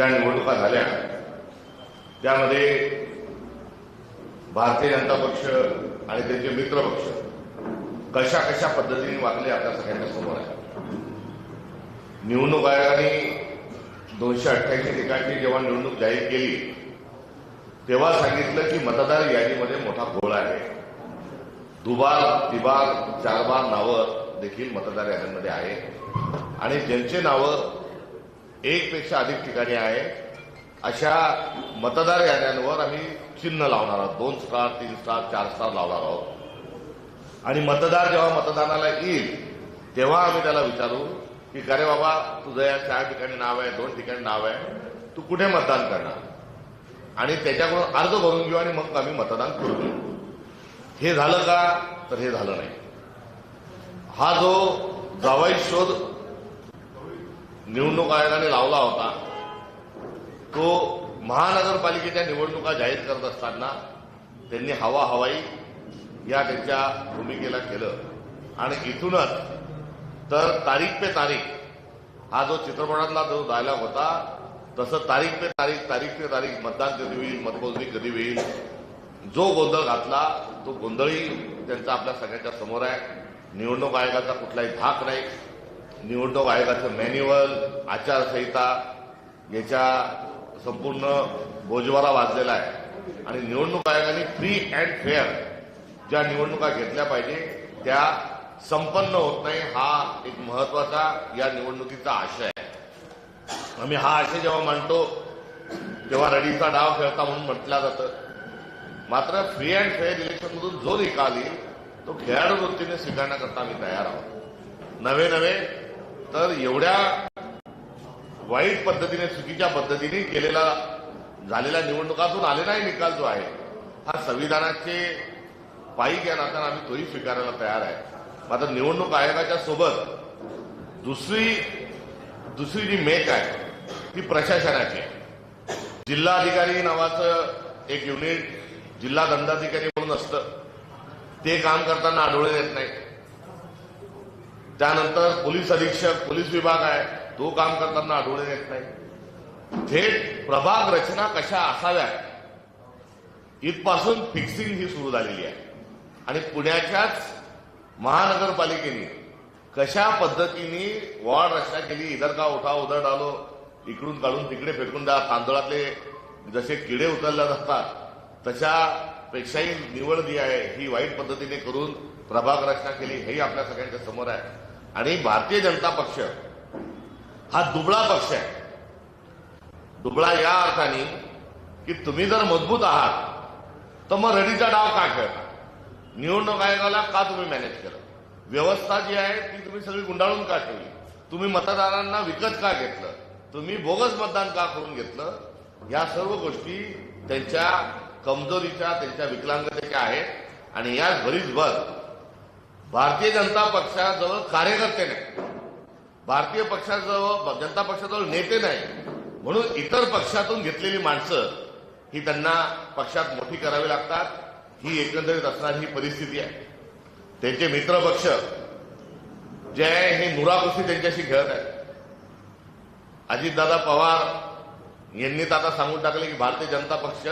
ज्या निवडणुका झाल्या त्यामध्ये भारतीय जनता पक्ष आणि त्यांचे मित्र पक्ष कशा कशा पद्धतीने वागले आपल्या सगळ्यांना समोर आहे. निवडणूक आयोगाने दोनशे अठ्ठ्याऐंशी ठिकाणची जेव्हा निवडणूक जाहीर केली तेव्हा सांगितलं की मतदार यादीमध्ये मोठा घोळ आहे. दुबार तिबार चारबार नावं देखील मतदार यादीमध्ये आहे. आणि ज्यांचे नावं एक पेक्षा अधिक ठिकाणी आहे. अशा मतदार याद्यांवर आम्ही चिन्ह लावणार आहोत. दोन स्टार तीन स्टार चार स्टार लावणार आहोत. आणि मतदार जेव्हा मतदानाला येईल तेव्हा आम्ही त्याला विचारू की अरे बाबा तुझं या चार ठिकाणी नाव आहे दोन ठिकाणी नाव आहे. तू कुठे मतदान करणार? आणि त्याच्याकडून अर्ज भरून घेऊ आणि मग आम्ही मतदान करू. घेऊ हे झालं का? तर हे झालं नाही. हा जो जावाई शोध निवडणूक आयोगाने लावला होता. तो महानगरपालिकेच्या निवडणुका जाहीर करत असताना त्यांनी हवा हवाई या त्यांच्या भूमिकेला केलं. आणि इथूनच तर तारीख पे तारीख हा जो चित्रपटातला जो डायलॉग होता तसं तारीख पे तारीख तारीख पे तारीख मतदान कधी होईल मतमोजणी कधी होईल जो गोंधळ घातला तो गोंधळही त्यांचा आपल्या सगळ्यांच्या समोर आहे. निवडणूक आयोगाचा कुठलाही धाक नाही. निवडणूक आयोगाचं मॅन्युअल आचारसंहिता याच्या संपूर्ण बोजवारा वाजलेला आहे. आणि निवडणूक आयोगाने फ्री अँड फेअर ज्या निवडणुका घेतल्या पाहिजे त्या संपन्न होत नाही हा एक महत्त्वाचा या निवडणुकीचा आशय आहे. आम्ही हा आशय जेव्हा मांडतो तेव्हा रडीचा डाव खेळता म्हणून म्हटलं जातं. मात्र फ्री अँड फेअर इलेक्शनमधून जो निकाल येईल तो खेळाडू वृत्तीने स्वीकारण्याकरता आम्ही तयार आहोत. नवे नवे तर एवढ्या वाईट पद्धतीने चुकीच्या पद्धतीने केलेला झालेल्या निवडणुकातून आलेला निकाल जो आहे हा संविधानाचे पायी या नात्यानं आम्ही तोही स्वीकारायला तयार आहे. मात्र निवडणूक आयोगाच्या सोबत दुसरी दुसरी जी मेक आहे ती प्रशासनाची. आहे जिल्हाधिकारी नावाचं एक युनिट जिल्हा दंडाधिकारी म्हणून असतं. ते काम करताना आढळून येत नाही. त्यानंतर पोलीस अधीक्षक पोलीस विभाग आहे. तो काम करताना आढळून येत नाही. थेट प्रभाग रचना कशा असाव्या इथपासून फिक्सिंग ही सुरू झालेली आहे. आणि पुण्याच्याच महानगरपालिकेने कशा पद्धतीने वॉर्ड रचना केली? इधर का उठा उधर डालो इकडून काढून तिकडे फेकून द्या तांदळातले जसे किडे उचलल्या जातात तशा पेक्षाही निवड जी आहे ही वाईट पद्धतीने करून प्रभाग रचना केली हेही आपल्या सगळ्यांच्या समोर आहे. आणि भारतीय जनता पक्ष हा दुबळा पक्ष आहे. दुबळा या अर्थाने की तुम्ही जर मजबूत आहात तर मग रडीचा डाव का खेळता? निवडणूक आयोगाला का तुम्ही मॅनेज केलं? व्यवस्था जी आहे ती तुम्ही सगळी गुंडाळून का ठेवली? तुम्ही मतदारांना विकत का घेतलं? तुम्ही बोगस मतदान का करून घेतलं? या सर्व गोष्टी त्यांच्या कमजोरीच्या त्यांच्या विकलांगतेच्या आहेत. आणि या भरीसभर भारतीय जनता पक्षाजवळ कार्यकर्ते नाही भारतीय पक्षाजवळ जनता पक्षाजवळ नेते नाही म्हणून इतर पक्षातून घेतलेली माणसं ही त्यांना पक्षात मोठी करावी लागतात. ही एकंदरीत असणारी ही परिस्थिती आहे. त्यांचे मित्र पक्ष जे आहे हे मुराकुशी त्यांच्याशी खेळत आहेत. अजितदादा पवार यांनी तर आता सांगून टाकले की भारतीय जनता पक्ष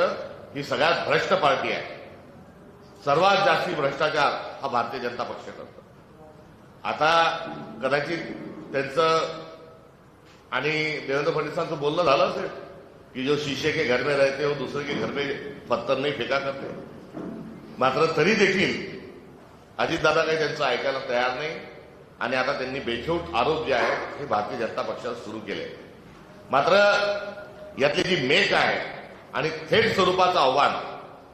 ही सगळ्यात भ्रष्ट पार्टी आहे. सर्वात जास्ती भ्रष्टाचार हा भारतीय जनता पक्ष करतो. आता कदाचित त्यांचं आणि देवेंद्र फडणवीसांचं बोलणं झालं असेल की जो शीशे के घर में रहते हो दुसरे के घर में पत्थर नाही फेका करते. मात्र तरी देखील अजितदादा काही त्यांचं ऐकायला तयार नाही आणि आता त्यांनी बेछूट आरोप जे आहेत हे भारतीय जनता पक्षाला सुरू केले. मात्र यातली जी मेक आहे आणि थेट स्वरूपाचं आव्हान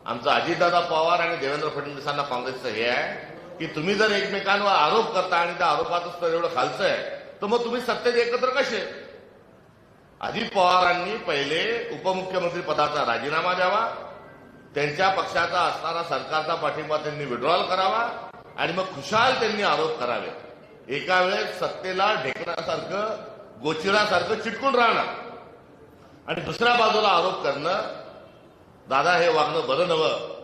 आमचं अजितदादा पवार आणि देवेंद्र फडणवीसांना काँग्रेसचं हे आहे की तुम्ही जर एकमेकांवर आरोप करता आणि त्या आरोपाचं स्तर एवढं खालचं आहे तर मग तुम्ही सत्तेत एकत्र कसे? अजित पवारांनी पहिले उपमुख्यमंत्री पदाचा राजीनामा द्यावा त्यांच्या पक्षाचा असणारा सरकारचा पाठिंबा त्यांनी विड्रॉल करावा आणि मग खुशाल त्यांनी आरोप करावे. एका वेळेस सत्तेला ढेकण्यासारखं गोचिरासारखं चिटकून राहणार आणि दुसऱ्या बाजूला आरोप करणं दादा हे वागणं बरं नवं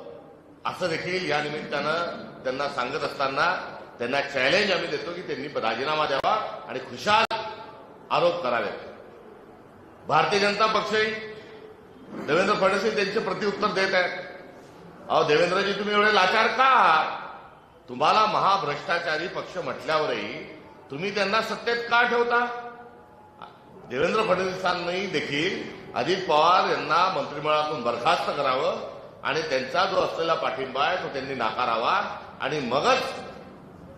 असं देखील या निमित्तानं त्यांना सांगत असताना त्यांना चॅलेंज आम्ही देतो की त्यांनी राजीनामा द्यावा आणि खुशाल आरोप करावेत. भारतीय जनता पक्षही देवेंद्र फडणवीस त्यांचे प्रतिउत्तर देत आहेत. अहो देवेंद्रजी तुम्ही एवढे लाचार का आहात? तुम्हाला महाभ्रष्टाचारी पक्ष म्हटल्यावरही तुम्ही त्यांना सत्तेत का ठेवता? देवेंद्र फडणवीसांनी देखील अजित पवार यांना मंत्रिमंडळातून बरखास्त करावं आणि त्यांचा जो असलेला पाठिंबा आहे तो त्यांनी नाकारावा आणि मगच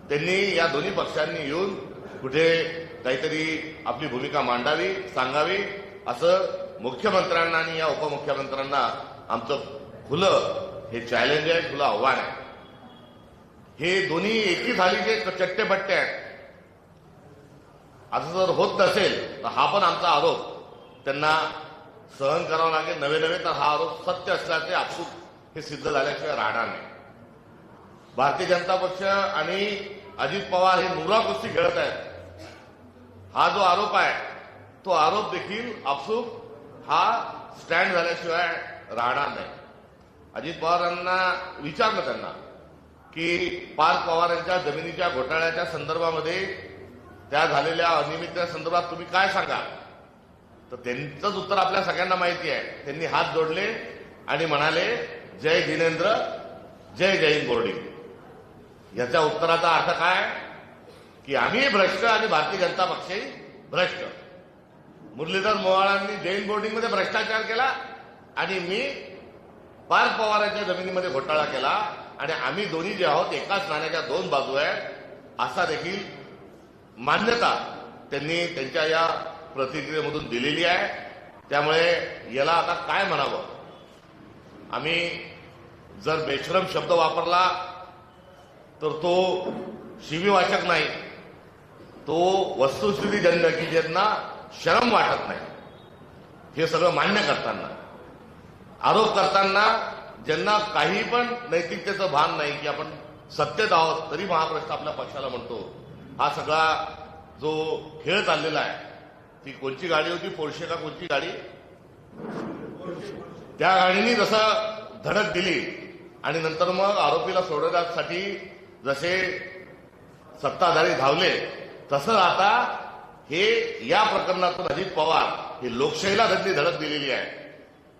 त्यांनी या दोन्ही पक्षांनी येऊन कुठे काहीतरी आपली भूमिका मांडावी सांगावी असं मुख्यमंत्र्यांना आणि या उपमुख्यमंत्र्यांना आमचं खुलं हे चॅलेंज आहे खुलं आव्हान आहे. हे दोन्ही एकी झालीचे चट्टेपट्टे आहेत. असं जर होत नसेल तर हा पण आमचा आरोप. त्यांना सहन करावं लागेल. नवे नवे तर हा आरोप सत्य असल्याचे आपसूक हे सिद्ध झाल्याशिवाय राहणार नाही. भारतीय जनता पक्ष आणि अजित पवार हे नुरा कुस्ती खेळत आहेत. हा जो आरोप आहे तो आरोप देखील आपसूक हा स्टँड झाल्याशिवाय राहणार नाही. अजित पवारांना विचारलं त्यांना की पार पवार यांच्या जमिनीच्या घोटाळ्याच्या संदर्भामध्ये त्या झालेल्या अनियमिततेच्या संदर्भात तुम्ही काय सांगा तर त्यांचंच उत्तर आपल्या सगळ्यांना माहिती आहे. त्यांनी हात जोडले आणि म्हणाले जय जिनेंद्र जय जैन बोर्डिंग. याच्या उत्तराचा अर्थ काय? की आम्ही भ्रष्ट आणि भारतीय जनता पक्षही भ्रष्ट. मुरलीधर मोवाळांनी जैन बोर्डिंगमध्ये भ्रष्टाचार केला आणि मी पार्थ पवारांच्या जमिनीमध्ये घोटाळा केला आणि आम्ही दोन्ही जे आहोत एकाच नाण्याच्या दोन बाजू आहेत. असा देखील मान्यता त्यांनी त्यांच्या या प्रतिक्रियेमधून दिलेली आहे. त्यामुळे याला आता काय म्हणावं? आम्ही जर बेश्रम शब्द वापरला तर तो शिवीवाचक नाही. तो वस्तुस्थितीजन्य की ज्यांना शरम वाटत नाही. हे सगळं मान्य करताना. आरोप करताना ज्यांना काही पण नैतिकतेचं भान नाही की आपण सत्तेत आहोत तरी महाप्रश्न आपल्या पक्षाला म्हणतो. हा सगळा जो खेळ चाललेला आहे ती कोणची गाडी होती? पोर्शे का कोणची गाडी? त्या गाडीने जसं धडक दिली आणि नंतर मग आरोपीला सोडवण्यासाठी जसे सत्ताधारी धावले तसं आता हे या प्रकरणातून अजित पवार हे लोकशाहीला त्यांनी धडक दिलेली आहे.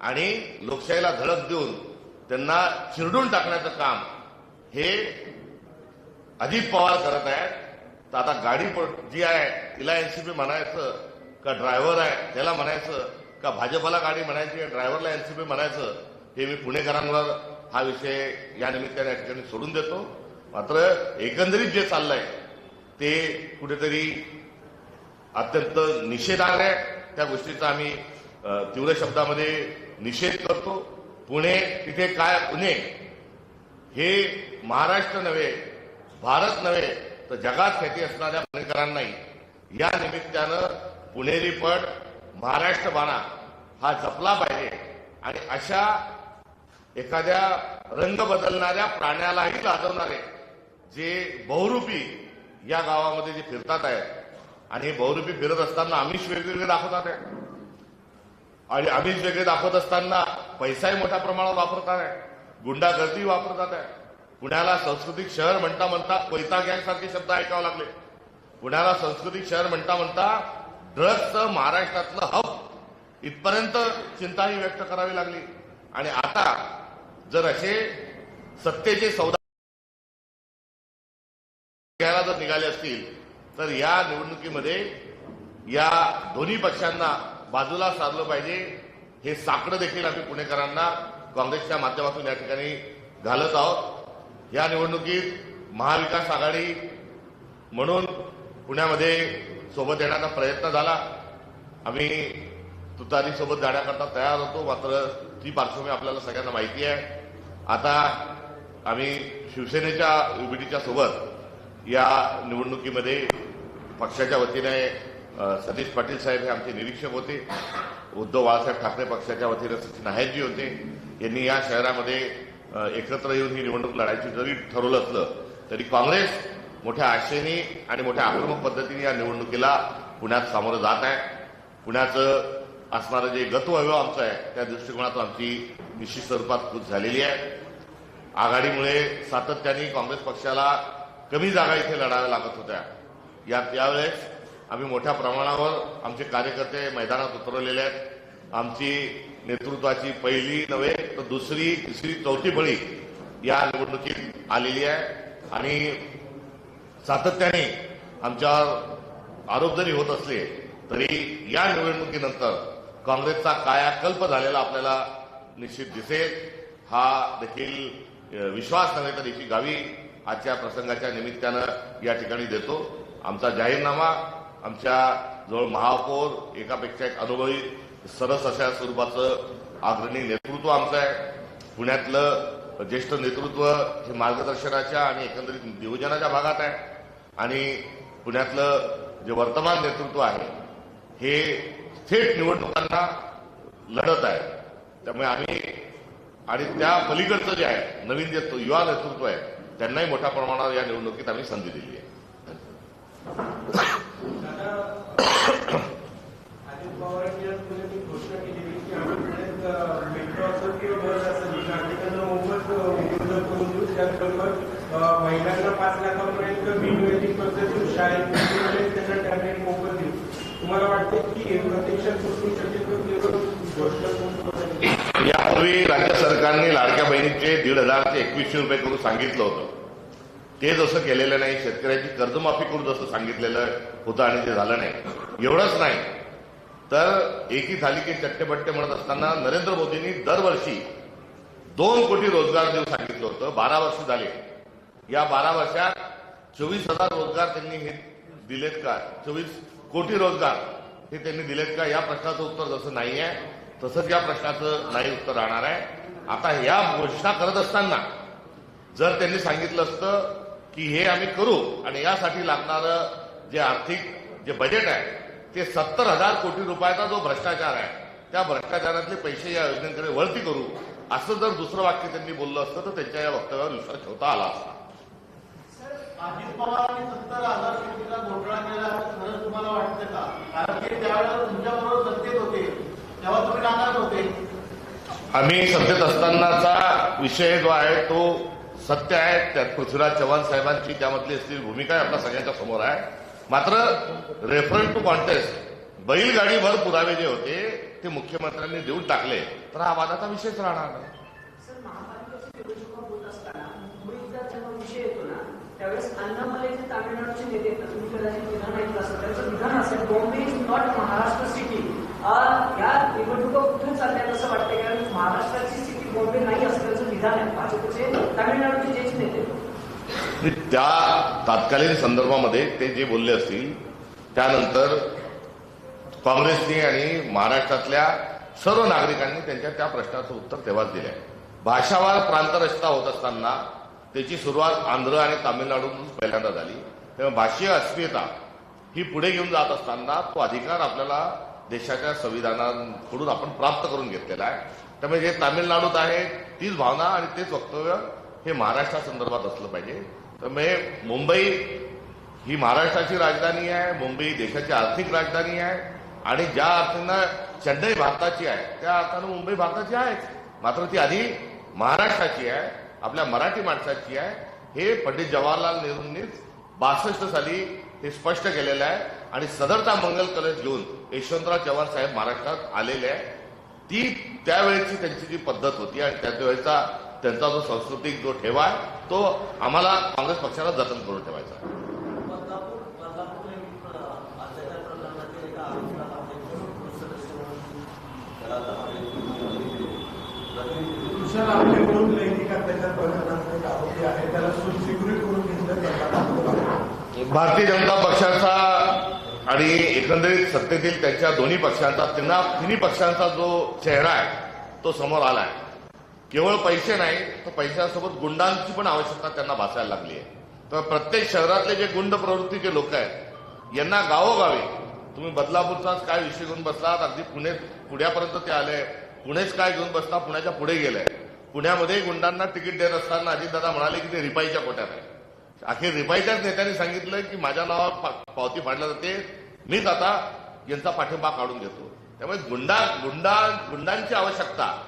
आणि लोकशाहीला धडक देऊन त्यांना चिरडून टाकण्याचं काम हे अजित पवार करत आहेत. तर आता गाडी जी आहे तिला एनसीपी म्हणायचं का ड्रायव्हर आहे? त्याला म्हणायचं का भाजपला गाडी म्हणायची ड्रायव्हरला एनसीपी म्हणायचं हे मी पुणेकरांवर हा विषय या निमित्ताने या ठिकाणी सोडून देतो. मात्र एकंदरीत जे चाललंय ते कुठेतरी अत्यंत निषेधार्ह आहे. त्या गोष्टीचा आम्ही तीव्र शब्दामध्ये निषेध करतो. पुणे तिथे काय पुणे हे महाराष्ट्र नव्हे भारत नव्हे तर जगात ख्याती असणाऱ्या पुणेकरांनाही या निमित्तानं पुणेरीपण महाराष्ट्र बाणा हा जपला पाहिजे. आणि अशा एखाद्या रंग बदलणाऱ्या प्राण्यालाही लाजवणारे जे बहुरूपी या गावामध्ये जे फिरतात आहेत. आणि हे बहुरूपी फिरत असताना आमिष वेगवेगळे दाखवतात आहे आणि आमिष वेगळे दाखवत असताना पैसाही मोठ्या प्रमाणावर वापरतात आहे गुंडागर्दी वापरतात आहे पुण्याला सांस्कृतिक शहर म्हणता म्हणता कोयता गँग सारखे शब्द ऐकावे लागले. पुण्याला सांस्कृतिक शहर म्हणता म्हणता ड्रग्सचं महाराष्ट्रातलं हब इथपर्यंत चिंताही व्यक्त करावी लागली. आणि आता जर असे सत्तेचे सौदा घ्यायला जर निघाले असतील तर या निवडणुकीमध्ये या दोन्ही पक्षांना बाजूला सारलं पाहिजे. हे साकडं देखील आम्ही पुणेकरांना काँग्रेसच्या माध्यमातून या ठिकाणी घालत आहोत. या निवडणुकीत महाविकास आघाडी म्हणून पुण्यामध्ये सोबत येण्याचा प्रयत्न झाला. आम्ही तुतारीसोबत जाण्याकरता तयार होतो मात्र ती पार्श्वभूमी आपल्याला सगळ्यांना माहिती आहे. आता आम्ही शिवसेनेच्या युबीटीच्या सोबत या निवडणुकीमध्ये पक्षाच्या वतीने सतीश पाटील साहेब हे आमचे निरीक्षक होते. उद्धव बाळासाहेब ठाकरे पक्षाच्या वतीने सचिन नायकजी होते. यांनी या शहरामध्ये एकत्र येऊन ही निवडणूक लढायची जरी ठरवलं असलं तरी काँग्रेस मोठ्या आशेने आणि मोठ्या आक्रमक पद्धतीने या निवडणुकीला पुण्यात सामोरं जात आहे. पुण्याचं असणारं जे गतवैभव आमचं आहे त्या दृष्टिकोनातून आमची निश्चित स्वरूपात खूप झालेली आहे. आघाडीमुळे सातत्याने काँग्रेस पक्षाला कमी जागा इथे लढाव्या लागत होत्या. यात त्यावेळेस आम्ही मोठ्या प्रमाणावर आमचे कार्यकर्ते मैदानात उतरवलेले आहेत. आमची नेतृत्वाची पहिली नव्हे तर दुसरी तिसरी चौथी बळी या निवडणुकीत आलेली आहे. आणि सातत्याने आमच्यावर आरोप जरी होत असले तरी या निवडणुकीनंतर काँग्रेसचा कायाकल्प झालेला आपल्याला निश्चित दिसेल. हा देखील विश्वास नव्हे तर याची गावी आजच्या प्रसंगाच्या निमित्तानं या ठिकाणी देतो. आमचा जाहीरनामा आमच्या जवळ महापौर एकापेक्षा एक अनुभवी सरस अशा स्वरूपाचं अग्रणी नेतृत्व आमचं आहे. पुण्यातलं ज्येष्ठ नेतृत्व हे मार्गदर्शनाच्या आणि एकंदरीत नियोजनाच्या भागात आहे. आणि पुण्यातलं जे वर्तमान नेतृत्व आहे हे थेट निवडणुकांना लढत आहे. त्यामुळे आम्ही आणि त्या पलीकडचं जे आहे नवीन जे युवा नेतृत्व आहे त्यांनाही मोठ्या प्रमाणावर या निवडणुकीत आम्ही संधी दिली आहे अजित पवारांनी आज पुण्यात एक घोषणा केलेली की आम्ही पुण्यात मेट्रो असो किंवा बस असेल नागरिकांना मोफत उपलब्ध करून देऊ त्याचबरोबर अ, महिलांना पाच लाखापर्यंत बिनवैदिक पद्धतीने शाळेत त्यांना टॅबलेट मोफत देऊ तुम्हाला वाटते की प्रत्यक्षात सुटू शकेल यापूर्वी राज्य सरकारने लाडक्या बहिणीचे दीड हजार ते एकवीसशे रुपये करून सांगितलं होतं. ते जसं केलेलं नाही शेतकऱ्याची कर्जमाफी करून जसं सांगितलेलं होतं आणि ते झालं नाही. एवढंच नाही. तर एकी थाली की चट्टेबट्टे म्हणत असताना नरेंद्र मोदींनी दरवर्षी दोन कोटी रोजगार देऊ सांगितलं होतं. बारा वर्ष झाले. या बारा वर्षात चोवीस हजार रोजगार त्यांनी हे दिलेत का? चोवीस कोटी रोजगार हे त्यांनी दिलेत का? या प्रश्नाचं उत्तर जसं नाही आहे तसंच या प्रश्नाचं नाही उत्तर राहणार आहे. आता या घोषणा करत असताना जर त्यांनी सांगितलं असतं की हे आम्ही करू आणि यासाठी लागणारं जे आर्थिक जे बजेट आहे ते सत्तर हजार कोटी रुपयाचा जो भ्रष्टाचार आहे त्या भ्रष्टाचारातले पैसे या योजनेकडे वळती करू असं जर दुसरं वाक्य त्यांनी बोललं असतं तर त्यांच्या या वक्तव्यावर विश्वास ठेवता आला असता. अजित पवारांनी सत्तर हजार कोटीचा घोटाळा केला खरंच तुम्हाला वाटतं का? कारण ते त्यावेळेला तुमच्याबरोबर सत्तेत होते. तेव्हा तुम्ही नाकारत होते. आम्ही सत्तेत असतानाचा विषय जो आहे तो सत्य आहे. त्यात पृथ्वीराज चव्हाण साहेबांची त्यामधली असलेली भूमिका आपल्या सगळ्यांच्या समोर आहे. मात्र रेफरन्स टू कॉन्टेस्ट बैलगाडीभर पुरावे जे होते ते मुख्यमंत्र्यांनी देऊन टाकले. तर हा वादाचा विषयच राहणार नाही सर महापालिकेचे निवडणुका होत असताना मुंबईचा जेव्हा विषय येतो त्यावेळेस त्यावेळेस अण्णामलेचे तामिळनाडूचे नेते तुम्ही कदाचित विधान ऐकलं असेल त्यांचं विधान असेल. Bombay is not Maharashtra city. या निवडणुका कुठून चालल्या असं वाटतंय? कारण महाराष्ट्राची सिटी बॉम्बे नाही असं त्यांचं विधान आहे. भाजपचे तामिळनाडूचे जेच नेते. त्या तात्कालीन संदर्भामध्ये ते जे बोलले असतील त्यानंतर काँग्रेसने आणि महाराष्ट्रातल्या सर्व नागरिकांनी त्यांच्या त्या प्रश्नाचं उत्तर तेव्हाच दिलं आहे भाषावार प्रांतरचना होत असताना त्याची सुरुवात आंध्र आणि तामिळनाडूतून पहिल्यांदा झाली. तेव्हा भाषीय अस्मिता ही पुढे घेऊन जात असताना तो अधिकार आपल्याला देशाच्या संविधानाकडून आपण प्राप्त करून घेतलेला आहे. त्यामुळे जे तामिळनाडूत आहे तीच भावना आणि तेच वक्तव्य हे महाराष्ट्रासंदर्भात असलं पाहिजे. त्यामुळे मुंबई ही महाराष्ट्राची राजधानी आहे मुंबई देशाची आर्थिक राजधानी आहे आणि ज्या अर्थानं चेन्नई भारताची आहे त्या अर्थानं मुंबई भारताची आहेच. मात्र ती आधी महाराष्ट्राची आहे. आपल्या मराठी माणसाची आहे. हे पंडित जवाहरलाल नेहरूंनीच बासष्ट साली हे स्पष्ट केलेलं आहे. आणि सदरचा मंगल कलश घेऊन यशवंतराव चव्हाण साहेब महाराष्ट्रात आलेले आहे. ती त्यावेळेची त्यांची जी पद्धत होती आणि त्यावेळेचा त्यांचा जो सांस्कृतिक जो ठेवा आहे तो आम्हाला काँग्रेस पक्षाला जतन करून ठेवायचा. आहे बदलापूर अत्याचार प्रकरणातील एका आरोपीला ताब्यात सदस्य म्हणून त्याला कुशल आपल्याकडून लैंगिक अत्याचार प्रकरणाचा एक आरोपी आहे त्याला सुरक्षित करून घेतलं त्याला दाखवलं आहे. भारतीय जनता पक्षाचा आणि एकंदरीत सत्तेतील त्यांच्या दोन्ही पक्षांचा त्यांना तिन्ही पक्षांचा जो चेहरा आहे तो समोर आलाय. केवळ पैसे नाही तर पैशासोबत गुंडांची पण आवश्यकता त्यांना भासायला लागली आहे. तर प्रत्येक शहरातले जे गुंड प्रवृत्तीचे लोक आहेत यांना गावोगावी तुम्ही बदलापूरचाच काय विषय घेऊन बसलात अगदी पुणे पुण्यापर्यंत ते आले पुणेच काय घेऊन बसला पुण्याच्या पुढे गेलंय पुण्यामध्ये गुंडांना तिकीट देत असताना अजितदादा म्हणाले की ते रिपाईच्या कोट्यात आहे. अखेर रिपाईच्याच नेत्याने सांगितलं की माझ्या नावावर पा- पावती फाडल्या जाते. मीच आता यांचा पाठिंबा काढून घेतो त्यामुळे गुंडा गुंडा गुंडांची आवश्यकता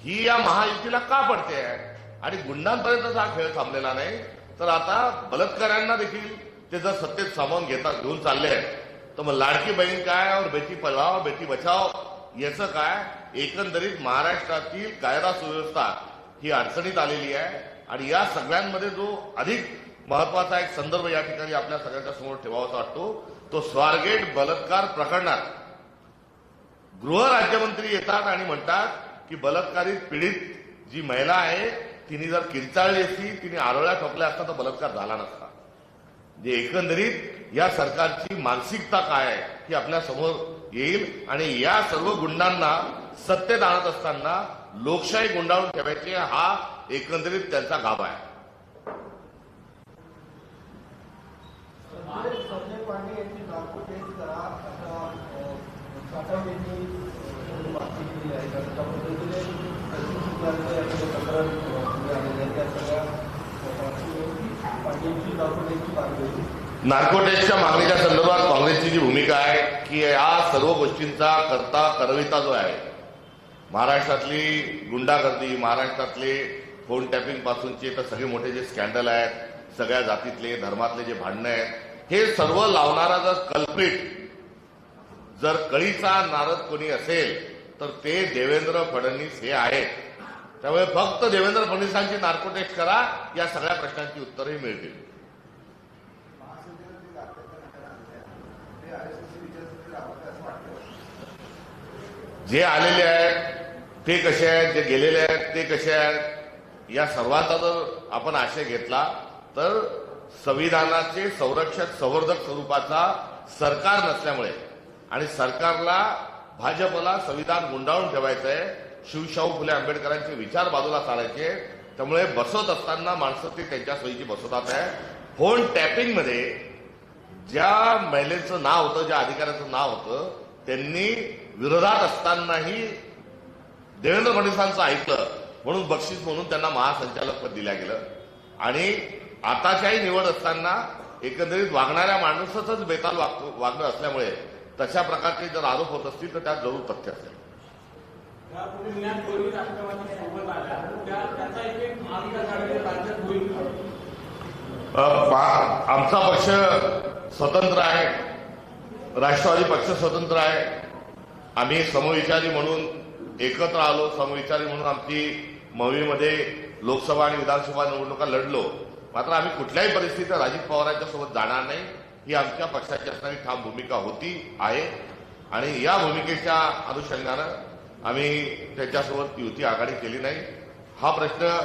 ही या महायुतीला का पडते? आहे आणि गुंडांपर्यंतच हा खेळ थांबलेला नाही. तर आता बलात्कारांना देखील ते जर सत्तेत सामावून घेता घेऊन चालले तर मग लाडकी बहीण काय? और बेटी पढाओ बेटी बचाव याचं काय? एकंदरीत महाराष्ट्रातील कायदा सुव्यवस्था ही अडचणीत आलेली आहे. आणि या सगळ्यांमध्ये जो अधिक महत्त्वाचा एक संदर्भ या ठिकाणी आपल्या सगळ्यांच्या समोर ठेवावासा वाटतो. तो स्वारगेट बलात्कार प्रकरणात. गृह राज्यमंत्री येतात आणि म्हणतात की बलात्कारित पीडित जी महिला आहे तिने जर किंचाळली असती तिने आरोळ्या ठोकल्या असता तर बलात्कार झाला नसता. जे एकंदरीत या सरकारची मानसिकता काय आहे ही आपल्यासमोर येईल आणि या सर्व गुंडांना सत्तेत आणत असताना लोकशाही गुंडाळून ठेवायचे हा एकंदरीत त्यांचा गाभा आहे संजय पांडे यांची नागपूर टेस्ट करा आता साठव यांनी मागणी केली आहे तर त्या पद्धतीने सचिन शुक्लांचं याच्यामध्ये तक्रार पुढे आलेली आहे त्या सगळ्या पांडेंची नागपूर टेस्टची मागणी होती नार्कोटेक्सच्या मागणीच्या संदर्भात काँग्रेसची जी भूमिका आहे की या सर्व गोष्टींचा करता करविता जो आहे महाराष्ट्रातली गुंडागर्दी महाराष्ट्रातले फोन टॅपिंग पासूनचे तर सगळे मोठे जे स्कॅन्डल आहेत सगळ्या जातीतले धर्मातले जे भांडणं आहेत हे सर्व लावणारा जर कल्प्रिट जर कळीचा नारद कोणी असेल तर ते देवेंद्र फडणवीस हे आहेत. त्यामुळे फक्त देवेंद्र फडणवीसांची नार्कोटेक्स करा या सगळ्या प्रश्नांची उत्तरही मिळतील. जे आलेले आहेत ते कसे आहेत जे गेलेले आहेत ते कसे आहेत या सर्वांचा जर आपण आशय घेतला तर संविधानाचे संरक्षक संवर्धक स्वरूपाचा सरकार नसल्यामुळे आणि सरकारला भाजपला संविधान गुंडाळून ठेवायचं आहे शिवशाहू फुले आंबेडकरांचे विचार बाजूला चालायचे त्यामुळे बसवत असताना माणसं ते त्यांच्या सोयीची बसवतात आहे. फोन टॅपिंगमध्ये ज्या महिलेचं नाव होतं ज्या अधिकाऱ्याचं नाव होतं त्यांनी विरोधात असतानाही देवेंद्र फडणवीसांचं ऐकलं. म्हणून बक्षीस म्हणून त्यांना महासंचालक पद दिल्या गेलं. आणि आताच्याही निवड असताना एकंदरीत वागणाऱ्या माणूसच बेताल वाग- वागणं असल्यामुळे तशा प्रकारचे जर आरोप होत असतील तर त्यात जरूर तथ्य असेल. आमचा पक्ष स्वतंत्र आहे. राष्ट्रवादी पक्ष स्वतंत्र आहे. आम्ही समविचारी म्हणून एकत्र आलो. समविचारी म्हणून आमची मवीमध्ये लोकसभा आणि विधानसभा निवडणुका लढलो. मात्र आम्ही कुठल्याही परिस्थितीत अजित पवारांच्या सोबत जाणार नाही. ही आमच्या पक्षाची असणारी ठाम भूमिका होती आहे. आणि या भूमिकेच्या अनुषंगानं आम्ही त्याच्यासोबत युती आघाडी केली नाही. हा प्रश्न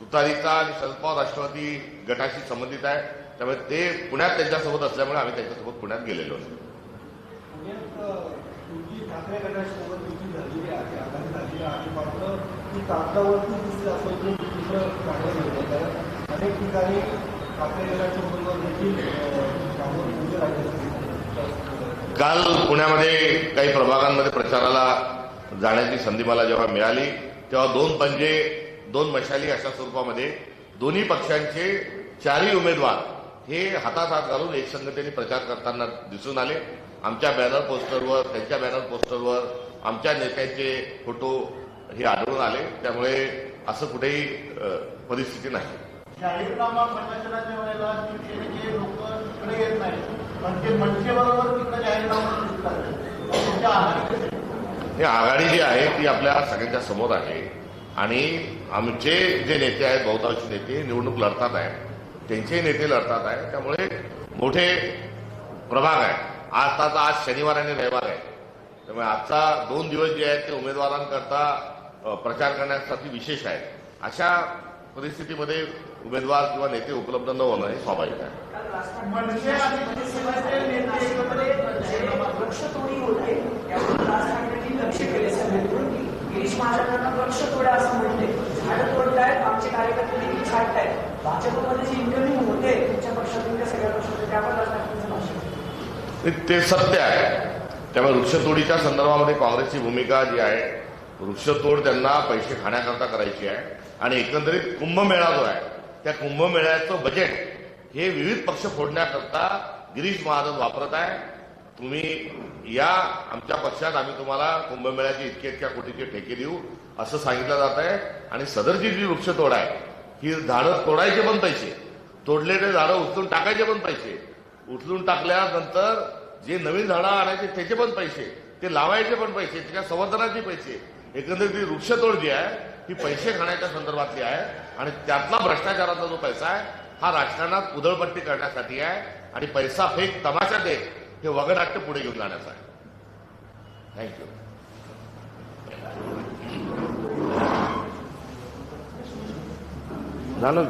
तुतारीचा आणि शरद पवार राष्ट्रवादी गटाशी संबंधित आहे. त्यामुळे ते पुण्यात त्यांच्यासोबत असल्यामुळे आम्ही त्यांच्यासोबत पुण्यात गेलेलो राहिले काल पुण्यामध्ये काही प्रभागांमध्ये प्रचाराला जाण्याची संधी मला जेव्हा मिळाली तेव्हा दोन पंजे दोन मशाली अशा स्वरूपामध्ये दोन्ही पक्षांचे चारही उमेदवार हे हातात हात घालून एकसंगतेने प्रचार करताना दिसून आले. आमच्या बॅनर पोस्टरवर त्यांच्या बॅनर पोस्टरवर आमच्या नेत्यांचे फोटो हे आढळून आले. त्यामुळे असं कुठेही परिस्थिती नाही? ही आघाडी जी आहे ती आपल्या सगळ्यांच्या समोर आहे. आणि आमचे जे नेते आहेत बहुतांश नेते निवडणूक लढतात आहेत त्यांचेही नेते लढतात आहे. त्यामुळे मोठे प्रभाग आहे. आज त्याचा आज शनिवार आणि रविवार आहे. त्यामुळे आजचा दोन दिवस जे आहेत ते उमेदवारांकरता प्रचार करण्यासाठी विशेष आहे अशा परिस्थितीमध्ये उमेदवार किंवा नेते उपलब्ध न होणं हे स्वाभाविक आहे काल राष्ट्रवादी मनसे आणि शिवसेनेचे नेते एकत्र येत जे वृक्षतोडी होते त्यावर राज ठाकरेंनी लक्ष केले सगळ्यांकडून की गिरीश महाराजांना वृक्षतोड्या असं म्हणते झाडं तोडतायत आमचे कार्यकर्ते देखील छाटतायत भाजपमध्ये इन्कमिंग होते तुमच्या पक्षातून त्या सगळ्या पक्षातून भाषण ते- सत्य आहे. त्यामुळे वृक्षतोडीच्या संदर्भामध्ये काँग्रेसची भूमिका जी आहे वृक्षतोड त्यांना पैसे खाण्याकरता करायची आहे आणि एकंदरीत कुंभमेळा जो आहे त्या कुंभमेळ्याचं बजेट हे विविध पक्ष फोडण्याकरता गिरीश महाजन वापरत आहे. तुम्ही या आमच्या पक्षात आम्ही तुम्हाला कुंभमेळ्याचे इतक्या इतक्या कोटीचे ठेके देऊ असं सांगितलं जात आहे. आणि सदरची जी वृक्षतोड आहे ही झाडं तोडायचे पण पैसे. तोडलेले झाडं उचलून टाकायचे पण पैसे. उचलून टाकल्यानंतर जे नवीन झाडं आणायचे त्याचे पण पैसे ते लावायचे पण पैसे त्याच्या संवर्धनाचे पैसे. एकंदरीत ही वृक्षतोड जी आहे ही पैसे खाण्याच्या संदर्भातली आहे आणि त्यातला भ्रष्टाचाराचा जो पैसा आहे हा राजकारणात उधळपट्टी करण्यासाठी आहे आणि पैसा फेक तमाशा दे हे वगनाट्य पुढे घेऊन जाण्याचं आहे. थँक्यू झालं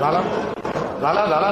झाला झाला झाला